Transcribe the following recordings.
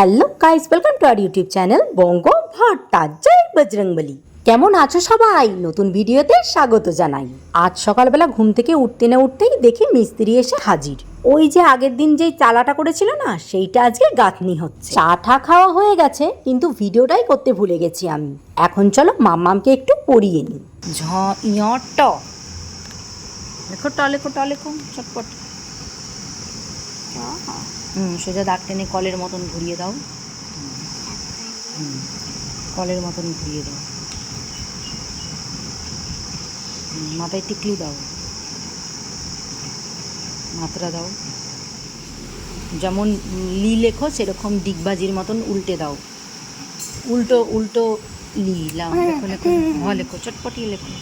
Hello guys welcome to our YouTube channel Banga Bhatta জয় বজরংবলী কেমন আছো সবাই? নতুন ভিডিওতে স্বাগত জানাই। আজ সকালবেলা ঘুম থেকে উঠতে না উঠতেই দেখি মিস্ত্রি এসে হাজির। ওই যে আগের দিন যেই চালাটা করেছিল না, সেইটা আজকে গাঁথনি হচ্ছে। চা খাওয়া হয়ে গেছে, কিন্তু ভিডিওটাই করতে ভুলে গেছি আমি। এখন চলো মাম্মামকে একটু পড়িয়ে নিই। ঝ ট। লেখো ট লেখো ট, লেখো। চটপট। হুম, সোজা দাগ টেনে কলের মতন ঘুরিয়ে দাও। হুম কলের মতন ঘুরিয়ে দাও। মাথায় টিকলি দাও। মাত্রা দাও। যেমন লি লেখো, সেরকম ডিগবাজির মতন উল্টে দাও। উল্টো উল্টো লি লাও লেখো লেখো লেখো লেখো।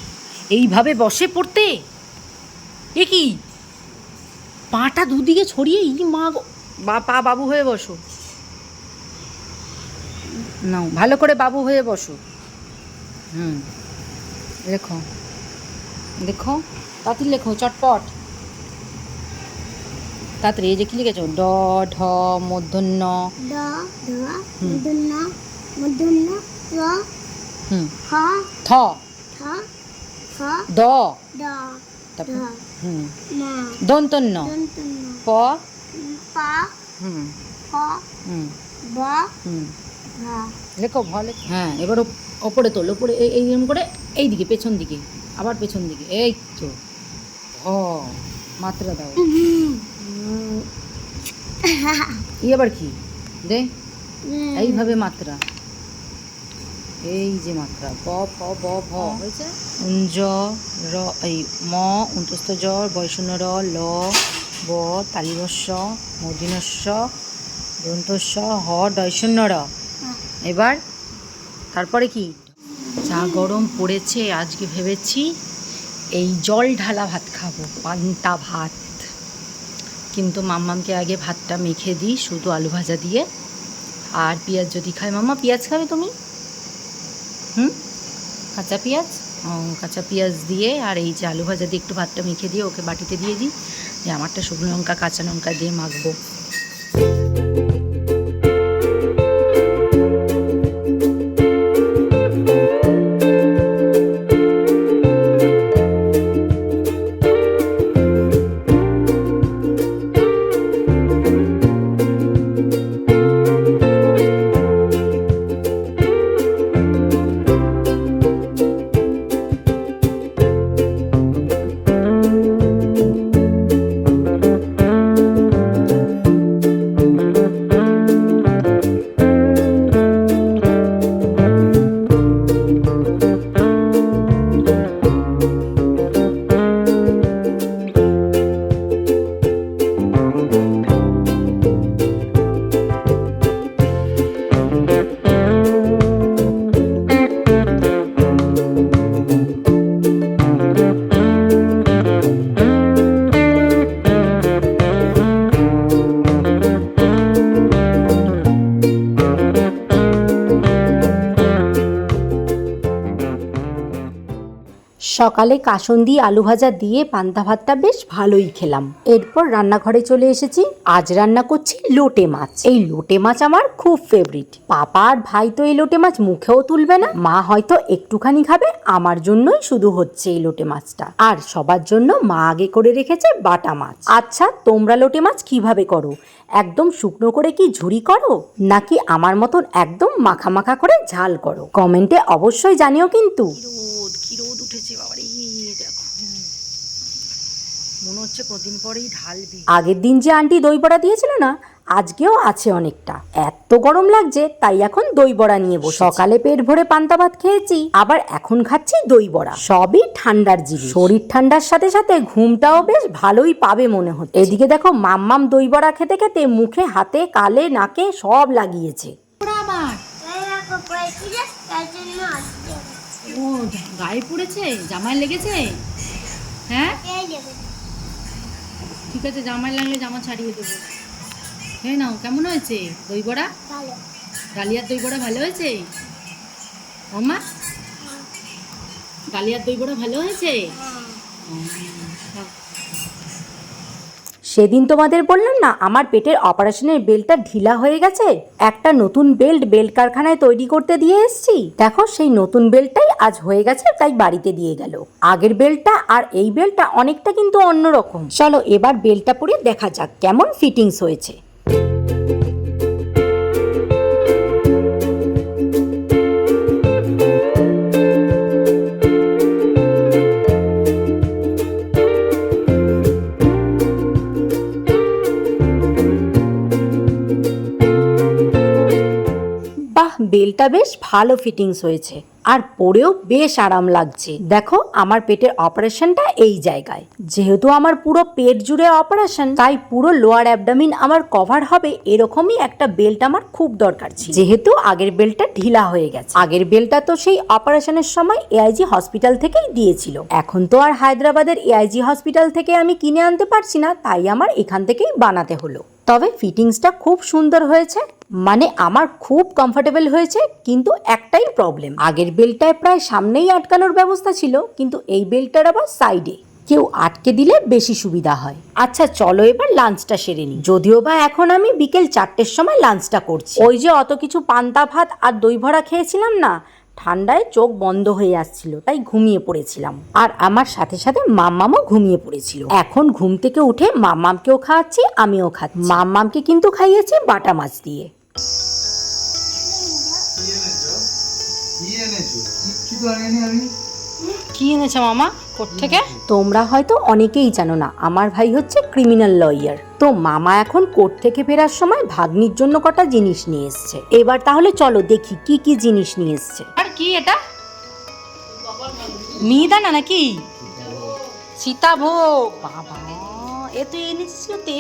এইভাবে বসে পড়তে? এ কি? পাটা দুদিকে ছড়িয়ে, ই মা গো। বা পা বাবু হয়ে বসো। নাও ভালো করে বাবু হয়ে বসো। হুম লেখো দেখো তাড়াতাড়ি লেখো চটপট। তাড়াতাড়ি এই যে কি লিখেছো? ড ঢ মূর্ধন্য ড হুম। মূর্ধন্য মূর্ধন্য র হুম। হ থ থ ফ দ। ড তারপর? হুম। দন্তন্য। প। প হুম। প হুম। ব হুম। লেখো ভ লেখো। হ্যাঁ এবার ওপরে তোল ওপরে এই করে এই দিকে পেছন দিকে আবার পেছন দিকে এই তো। ও মাত্রা দাও। ই আবার কি? দে। এইভাবে মাত্রা। এই যে মাত্রা ব ফ ব ভ হয়েছে? উঞ্জ র এই ম উন্তস্ত জ বৈষণ্য র ল ব, তালিবস্য, মদিনস্য দন্তস্য হ ডৈশন্য র এবার, তারপরে কি? চা গরম পড়েছে, আজকে ভেবেছি এই জল ঢালা ভাত খাব, পান্তা ভাত। কিন্তু মাম্মামকে আগে ভাতটা মেখে দিই, শুধু আলু ভাজা দিয়ে। আর পেঁয়াজ যদি খায়, মাম্মা, পেঁয়াজ খাবে তুমি? হুম? কাঁচা পেঁয়াজ? কাঁচা পেঁয়াজ দিয়ে আর এই যে আলু ভাজা দিয়ে একটু ভাতটা মেখে দিয়ে ওকে বাটিতে দিয়ে দিই। যে আমারটা শুকনো লঙ্কা কাঁচা লঙ্কা দিয়ে মাখবো। সকালে কাসন্দি আলু ভাজা দিয়ে পান্তা ভাতটা বেশ ভালোই খেলাম। এরপর রান্নাঘরে চলে এসেছি। আজ রান্না করছি লোটে মাছ। এই লোটে মাছ আমার খুব ফেভারিট পাপা আর ভাই তো এই লোটে মাছ মুখেও তুলবে না। মা হয়তো একটুখানি খাবে, আমার জন্যই শুধু হচ্ছে এই লোটে মাছটা। আর সবার জন্য মা আগে করে রেখেছে বাটা মাছ। আচ্ছা তোমরা লোটে মাছ কীভাবে করো? একদম শুকনো করে কি ঝুরি করো? নাকি আমার মতন একদম মাখা মাখা করে ঝাল করো? কমেন্টে অবশ্যই জানিও কিন্তু। উঠেছে বাবারে দেখো। মনে হচ্ছে কদিন পরেই ঢালবি। আগের দিন যে আন্টি দই বড়া দিয়েছিল না আজকেও আছে অনেকটা। এত গরম লাগছে তাই এখন দই বড়া নিয়ে বসে সকালে পেট ভরে পান্তা ভাত খেয়েছি আবার এখন খাচ্ছি দই বড়া। সবই ঠান্ডার জিনিস। শরীর ঠান্ডার সাথে সাথে ঘুমটাও বেশ ভালোই পাবে মনে হচ্ছে। এদিকে দেখো মাম্মাম দই বড়া খেতে খেতে মুখে হাতে কালে নাকে সব লাগিয়েছে। আবার ও গায়ে পড়েছে? জামায় লেগেছে? হ্যাঁ? ঠিক আছে জামায় লাগলে জামা ছাড়িয়ে দেবো। হ্যাঁ নাও কেমন হয়েছে? দই বড়া ডালিয়ার দই বড়া ভালো হয়েছে? মামা ডালিয়ার দই বড়া ভালো হয়েছে? হ্যাঁ। ও, সেদিন তোমাদের বললাম না, আমার পেটের অপারেশনের বেল্টটা ঢিলা হয়ে গেছে? একটা নতুন বেল্ট বেল্ট কারখানায় তৈরি করতে দিয়ে এসছি। দেখো, সেই নতুন বেল্টটাই আজ হয়ে গেছে, তাই বাড়িতে দিয়ে গেল। আগের বেল্টটা আর এই বেল্টটা অনেকটা কিন্তু অন্যরকম। চলো, এবার বেল্টটা পরে দেখা যাক, কেমন ফিটিংস হয়েছে। বেলটা বেশ ভালো ফিটিংস হয়েছে। আর পরেও বেশ আরাম লাগছে। দেখো, আমার পেটের অপারেশনটা এই জায়গায়। যেহেতু আমার পুরো পেট জুড়ে অপারেশন, তাই পুরো লোয়ার অ্যাবডামিন আমার কভার হবে এরকমই একটা বেল্ট আমার খুব দরকার ছিল। যেহেতু আগের বেল্টটা ঢিলা হয়ে গেছে। আগের বেল্টটা তো সেই অপারেশনের সময় এআইজি হসপিটাল থেকেই দিয়েছিল। এখন তো আর হায়দ্রাবাদের এআইজি হসপিটাল থেকে আমি কিনে আনতে পারছি না, তাই আমার এখান থেকেই বানাতে হলো। তবে ফিটিংসটা খুব সুন্দর হয়েছে। মানে আমার খুব কমফোর্টেবল হয়েছে, কিন্তু একটাই প্রবলেম আগের বেল্টটায় প্রায় সামনেই আটকানোর ব্যবস্থা ছিল, কিন্তু এই বেল্টটার আবার সাইডে কেউ আটকে দিলে বেশি সুবিধা হয়। আচ্ছা চলো এবার লাঞ্চটা সেরে নিই। যদিও বা এখন আমি বিকেল চারটের সময় লাঞ্চটা করছি। ওই যে অত কিছু পান্তা, ভাত আর দই ভরা খেয়েছিলাম না, ঠান্ডায় চোখ বন্ধ হয়ে আসছিল, তাই ঘুমিয়ে পড়েছিলাম। আর আমার সাথে সাথে মাম্মামও ঘুমিয়ে পড়েছিল। এখন ঘুম থেকে উঠে মাম্মামকেও খাওয়াচ্ছি, আমিও খাচ্ছি। মাম্মামকে কিন্তু খাইয়েছি বাটা মাছ দিয়ে। কি এনেছো? তো মামা থেকে তোমরা হয়তো অনেকেই জানো না আমার ভাই হচ্ছে ক্রিমিনাল লয়ার তো মামা এখন কোর্ট থেকে ফেরার সময় ভাগ্নির জন্য কটা জিনিস নিয়ে এসছে। এবার তাহলে চলো দেখি কি কি জিনিস নিয়ে এসছে। আর কি এটা? মিহিদানা নাকি? সীতাভোগ। বাবা এ তুই এনেছিস তে?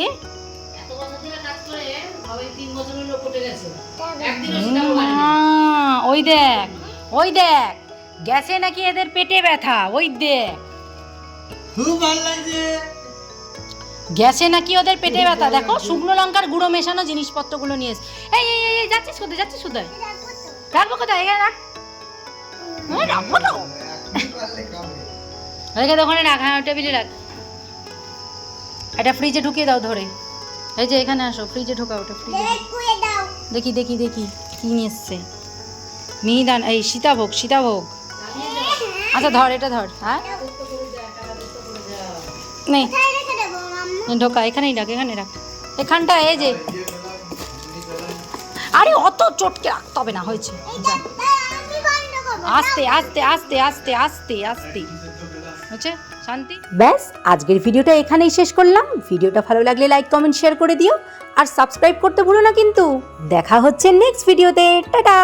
ওই দেখ ওই দেখ গেছে নাকি এদের পেটে ব্যথা ওই দেখ। গ্যাসে নাকি ওদের পেটে ব্যথা দেখো শুকনো লঙ্কার গুঁড়ো মেশানো জিনিসপত্রগুলো নিয়ে এসে। এই এই যাচ্ছিস কোথায় যাচ্ছিস কোথায়? রাখব কোথায়? এখানে রাখ। রাখব তো। এখনই পারলে খাবে রেখে দে ওখানে রাখ হ্যাঁ টেবিলে রাখ। এটা ফ্রিজে ঢুকিয়ে দাও ধরে। এই যে এখানে আসো ফ্রিজে ঢোকাও ওটা ফ্রিজে দেখি দেখি দেখি কি নিয়ে এসছে। মিহিদান এই সীতাভোগ সীতাভোগ। আচ্ছা ধর এটা ধর হ্যাঁ? নেই ঢোকা এখানেই রাখ এখানে রাখ। এখানটা এই যে। আরে অত চটকে রাখতে হবে না হয়েছে। আস্তে আস্তে আস্তে আস্তে আস্তে আস্তে। হচ্ছে? শান্তি? ব্যাস, আজকের ভিডিওটা এখানেই শেষ করলাম। ভিডিওটা ভালো লাগলে লাইক কমেন্ট শেয়ার করে দিও। আর সাবস্ক্রাইব করতে ভুলো না কিন্তু। দেখা হচ্ছে নেক্সট ভিডিওতে টাটা!